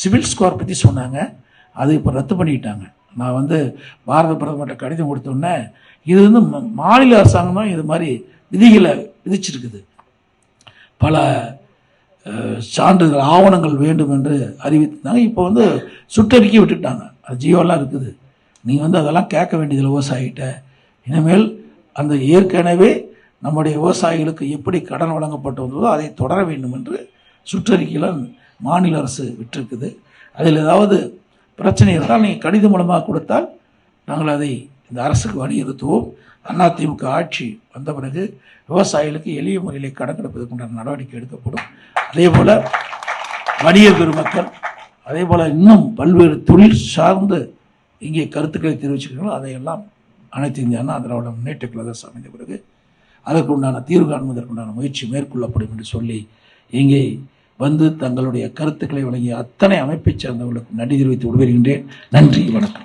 Civil score பற்றி சொன்னாங்க. அது இப்போ ரத்து பண்ணிக்கிட்டாங்க. நான் வந்து பாரத பிரதமர்கிட்ட கடிதம் கொடுத்தோன்னே இது வந்து மாநில அரசாங்கம் தான் இது மாதிரி விதிகளை விதிச்சிருக்குது. பல சான்றுகள் சான்றிதழ் ஆவணங்கள் வேண்டும் என்று அறிவித்தாங்க இப்போ வந்து சுற்றறிக்கை விட்டுட்டாங்க. அது ஜியோலாம் இருக்குது. நீங்கள் வந்து அதெல்லாம் கேட்க வேண்டியதில்லை விவசாயிகிட்ட. இனிமேல் அந்த ஏற்கனவே நம்முடைய விவசாயிகளுக்கு எப்படி கடன் வழங்கப்பட்டு வந்ததோ அதை தொடர வேண்டும் என்று சுற்றறிக்கையில் மாநில அரசு விட்டிருக்குது. அதில் ஏதாவது பிரச்சனை இருந்தால் நீங்கள் கடிதம் மூலமாக கொடுத்தால் நாங்கள் அதை இந்த அரசுக்கு வலியுறுத்துவோம் அதிமுக ஆட்சி வந்த பிறகு விவசாயிகளுக்கு எளிய முறையில் கடன் கொடுப்பதற்குண்டான நடவடிக்கை எடுக்கப்படும். அதே போல் வணிக பெருமக்கள் அதே போல் இன்னும் பல்வேறு தொழில் சார்ந்து இங்கே கருத்துக்களை தெரிவிச்சுக்கிறாங்களோ அதையெல்லாம் அனைத்து இந்திய அண்ணா திராவிட முன்னேற்ற கழகம் அமைந்த பிறகு அதற்குண்டான தீர்வு காண்பதற்குண்டான முயற்சி மேற்கொள்ளப்படும் என்று சொல்லி இங்கே வந்து தங்களுடைய கருத்துக்களை வழங்கிய அத்தனை அமைப்பைச் சேர்ந்தவர்களுக்கு நன்றி தெரிவித்து விடுபெறுகின்றேன் நன்றி வணக்கம்.